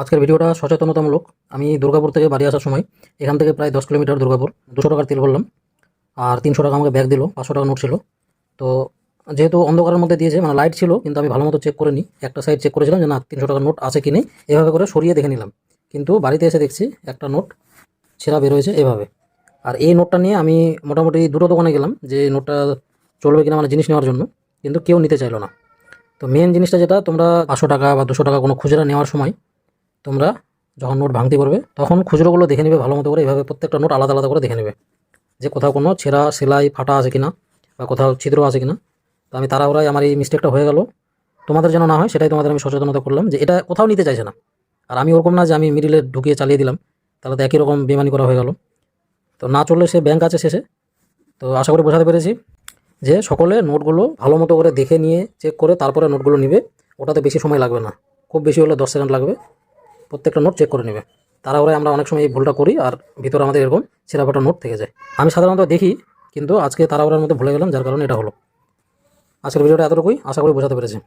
আজকের ভিডিওটা সচেতনতামূলক। আমি দুর্গাপুর থেকে বাড়ি আসার সময় এখান থেকে প্রায় দশ কিলোমিটার দুর্গাপুর। দুশো টাকার তেল ভরলাম আর তিনশো টাকা আমাকে ব্যাগ দিল, পাঁচশো টাকা নোট ছিল। তো যেহেতু অন্ধকারের মধ্যে দিয়েছে মানে লাইট ছিল, কিন্তু আমি ভালো মতো চেক করে নিই একটা সাইড চেক করেছিলাম যে না, তিনশো টাকার নোট আছে কি নেই। এভাবে করে সরিয়ে দেখে নিলাম। কিন্তু বাড়িতে এসে দেখছি একটা নোট ছেঁড়া বেরোয়েছে এভাবে। আর এই নোটটা নিয়ে আমি মোটামুটি দুটো দোকানে গেলাম যে নোটটা চলবে কিনা মানে জিনিস নেওয়ার জন্য। কিন্তু কেউ নিতে চাইলো না। তো মেন জিনিসটা যেটা, তোমরা পাঁচশো টাকা বা দুশো টাকা কোনো খুচরা নেওয়ার সময় তোমরা যখন নোট ভাঙতে পারবে, তখন খুচরোগুলো দেখে নেবে ভালো মতো করে। এভাবে প্রত্যেকটা নোট আলাদা আলাদা করে দেখে নেবে। যে কোথাও কোনো ছেঁড়া, সেলাই, ফাটা আছে কিনা বা কোথাও ছিদ্র আছে কিনা। তো আমি তাড়াহুড়ায় আমার এই মিস্টেকটা হয়ে গেল। তোমাদের যেন না হয়, সেটাই তোমাদের আমি সচেতনতা করলাম যে এটা কোথাও নিতে চাইছে না। আর আমি ওরকম না যে আমি মিডিলে ঢুকিয়ে চালিয়ে দিলাম, তাহলে তো একই রকম বেমানি করা হয়ে গেল। তো না চললে সে ব্যাংক আছে শেষে। তো আশা করি বোঝাতে পেরেছি যে সকলে নোটগুলো ভালো মতো করে দেখে নিয়ে চেক করে তারপরে নোটগুলো নিবে। ওটাতে বেশি সময় লাগবে না। খুব বেশি হলে দশ সেকেন্ড লাগবে। প্রত্যেকটা নোট চেক করে নেবে। তারা ওরাই আমরা অনেক সময় এই ভুলটা করি আর ভিতরে আমাদের এরকম ছেঁড়াফাটা নোট থেকে যায়। আমি সাধারণত দেখি, কিন্তু আজকে তারা ওরার মধ্যে ভুলে গেলাম, যার কারণে এটা হলো। আজকের ভিডিওটা এতটুকুই, আশা করি বোঝাতে পেরেছি।